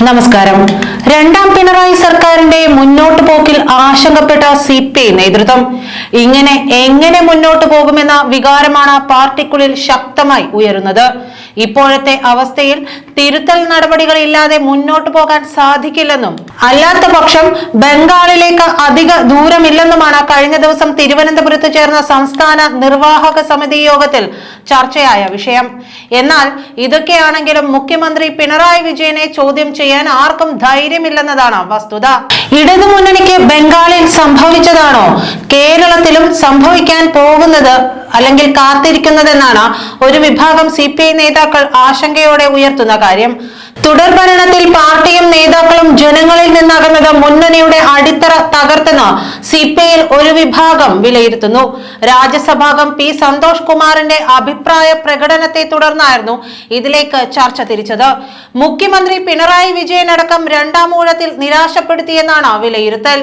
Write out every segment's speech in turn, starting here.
നമസ്കാരം രണ്ടാം പിണറായി സർക്കാരിന്റെ മുന്നോട്ട് പോക്കിൽ ആശങ്കപ്പെട്ട സി പി ഐ നേതൃത്വം. ഇങ്ങനെ എങ്ങനെ മുന്നോട്ട് പോകുമെന്ന വികാരമാണ് പാർട്ടിക്കുള്ളിൽ ശക്തമായി ഉയരുന്നത്. ഇപ്പോഴത്തെ അവസ്ഥയിൽ തിരുത്തൽ നടപടികൾ ഇല്ലാതെ മുന്നോട്ട് പോകാൻ സാധിക്കില്ലെന്നും അല്ലാത്ത പക്ഷം ബംഗാളിലേക്ക് അധിക ദൂരമില്ലെന്നുമാണ് കഴിഞ്ഞ ദിവസം തിരുവനന്തപുരത്ത് ചേർന്ന സംസ്ഥാന നിർവാഹക സമിതി യോഗത്തിൽ ചർച്ചയായ വിഷയം. എന്നാൽ ഇതൊക്കെയാണെങ്കിലും മുഖ്യമന്ത്രി പിണറായി വിജയനെ ചോദ്യം ചെയ്യാൻ ആർക്കും ധൈര്യമില്ലെന്നതാണ് വസ്തുത? ഇടതുമുന്നണിക്ക് ബംഗാളിൽ സംഭവിച്ചതാണോ? കേരളത്തിലും സംഭവിക്കാൻ പോകുന്നത് അല്ലെങ്കിൽ കാത്തിരിക്കുന്നതെന്നാണ് ഒരു വിഭാഗം സി പി ഐ നേതാക്കൾ ആശങ്കയോടെ ഉയർത്തുന്ന കാര്യം. തുടർ ഭരണത്തിൽ പാർട്ടിയും നേതാക്കളും ജനങ്ങളിൽ നിന്നകന്നത് മുന്നണിയുടെ അടിത്തറ തകർത്തെന്ന് സി ഒരു വിഭാഗം വിലയിരുത്തുന്നു. രാജ്യസഭാംഗം പി സന്തോഷ് കുമാറിന്റെ അഭിപ്രായ പ്രകടനത്തെ തുടർന്നായിരുന്നു ഇതിലേക്ക് ചർച്ച തിരിച്ചത്. മുഖ്യമന്ത്രി പിണറായി വിജയൻ അടക്കം രണ്ടാം ഊഴത്തിൽ നിരാശപ്പെടുത്തിയെന്നാണ് വിലയിരുത്തൽ.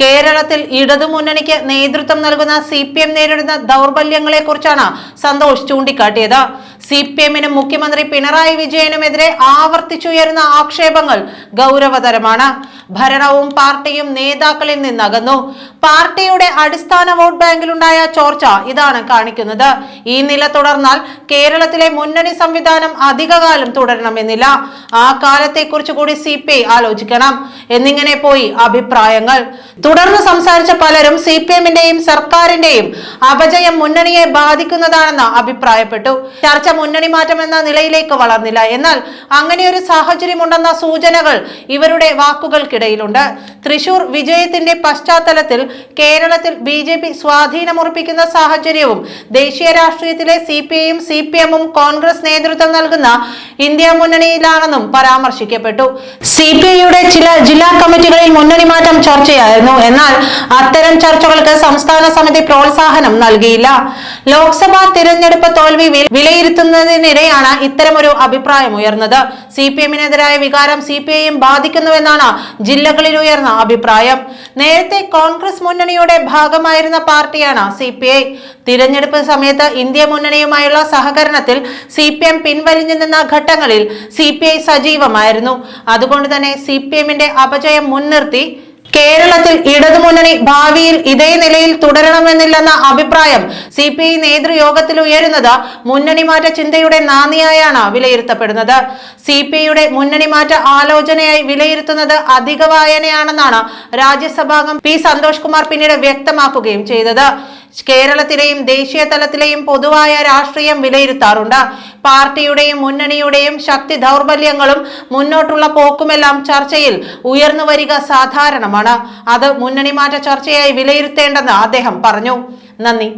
കേരളത്തിൽ ഇടതുമുന്നണിക്ക് നേതൃത്വം നൽകുന്ന സി പി എം നേരിടുന്ന ദൗർബല്യങ്ങളെ കുറിച്ചാണ് സന്തോഷ് ചൂണ്ടിക്കാട്ടിയത്. സി പി എമ്മിനും മുഖ്യമന്ത്രി പിണറായി വിജയനുമെതിരെ ആവർത്തിച്ചുയരുന്ന ആക്ഷേപങ്ങൾ ഗൗരവതരമാണ്. ഭരണവും പാർട്ടിയും നേതാക്കളിൽ നിന്നകന്നു. പാർട്ടിയുടെ അടിസ്ഥാന വോട്ട് ബാങ്കിലുണ്ടായ ചോർച്ച ഇതാണ് കാണിക്കുന്നത്. ഈ നില തുടർന്നാൽ കേരളത്തിലെ മുന്നണി സംവിധാനം അധികകാലം തുടരണമെന്നില്ല. ആ കാലത്തെക്കുറിച്ച് കൂടി സി പി ഐ ആലോചിക്കണം. എന്നിങ്ങനെ പോയി അഭിപ്രായങ്ങൾ. തുടർന്ന് സംസാരിച്ച പലരും സി പി എമ്മിന്റെയും സർക്കാരിന്റെയും അപജയം മുന്നണിയെ ബാധിക്കുന്നതാണെന്ന് അഭിപ്രായപ്പെട്ടു. ചർച്ച മുന്നണി മാറ്റം എന്ന നിലയിലേക്ക് വളർന്നില്ല. എന്നാൽ അങ്ങനെ ഒരു സാഹചര്യമുണ്ടെന്ന സൂചനകൾ ഇവരുടെ വാക്കുകൾക്കിടയിലുണ്ട്. തൃശൂർ വിജയത്തിന്റെ പശ്ചാത്തലത്തിൽ കേരളത്തിൽ ബി ജെ പി സ്വാധീനമുറപ്പിക്കുന്ന സാഹചര്യവും ദേശീയ രാഷ്ട്രീയത്തിലെ സി പി ഐയും സി പി എമ്മും കോൺഗ്രസ് നേതൃത്വം നൽകുന്ന ഇന്ത്യ മുന്നണിയിലാണെന്നും പരാമർശിക്കപ്പെട്ടു. സി പി ഐയുടെ ചില ജില്ലാ കമ്മിറ്റികളിൽ മുന്നണി മാറ്റം ചർച്ചയായിരുന്നു. എന്നാൽ അത്തരം ചർച്ചകൾക്ക് സംസ്ഥാന സമിതി പ്രോത്സാഹനം നൽകിയില്ല. ലോക്സഭാ തിരഞ്ഞെടുപ്പ് തോൽവി വില- വിലയിരുത്തുന്നതിനിടെയാണ് ഇത്തരമൊരു അഭിപ്രായം ഉയർന്നത്. സി പി എമ്മിനെതിരായ വികാരം സി പി ഐയും ബാധിക്കുന്നുവെന്നാണ് ജില്ലകളിൽ ഉയർന്ന അഭിപ്രായം. നേരത്തെ കോൺഗ്രസ് മുന്നണിയുടെ ഭാഗമായിരുന്ന പാർട്ടിയാണ് സി പി ഐ തിരഞ്ഞെടുപ്പ് സമയത്ത് ഇന്ത്യ മുന്നണിയുമായുള്ള സഹകരണത്തിൽ സി പി എം പിൻവലിഞ്ഞു നിന്ന ഘട്ടങ്ങളിൽ സി പി ഐ സജീവമായിരുന്നു. അതുകൊണ്ട് തന്നെ സി പി എമ്മിന്റെ അപജയം മുൻനിർത്തി കേരളത്തിൽ ഇടതുമുന്നണി ഭാവിയിൽ ഇതേ നിലയിൽ തുടരണമെന്നില്ലെന്ന അഭിപ്രായം സി പി ഐ നേതൃയോഗത്തിൽ ഉയരുന്നത് മുന്നണി മാറ്റ ചിന്തയുടെ നാന്ദിയായാണ് വിലയിരുത്തപ്പെടുന്നത്. സി പി ഐയുടെ മുന്നണി മാറ്റ ആലോചനയായി വിലയിരുത്തുന്നത് അധിക വായനയാണെന്നാണ് രാജ്യസഭാംഗം പി സന്തോഷ് കുമാർ പിന്നീട് വ്യക്തമാക്കുകയും ചെയ്തത്. കേരളത്തിലെയും ദേശീയ തലത്തിലെയും പൊതുവായ രാഷ്ട്രീയം വിലയിരുത്താറുണ്ട്. പാർട്ടിയുടെയും മുന്നണിയുടെയും ശക്തി ദൗർബല്യങ്ങളും മുന്നോട്ടുള്ള പോക്കുമെല്ലാം ചർച്ചയിൽ ഉയർന്നു വരിക സാധാരണമാണ്. അത് മുന്നണി മാറ്റ ചർച്ചയായി വിലയിരുത്തേണ്ടെന്ന് അദ്ദേഹം പറഞ്ഞു. നന്ദി.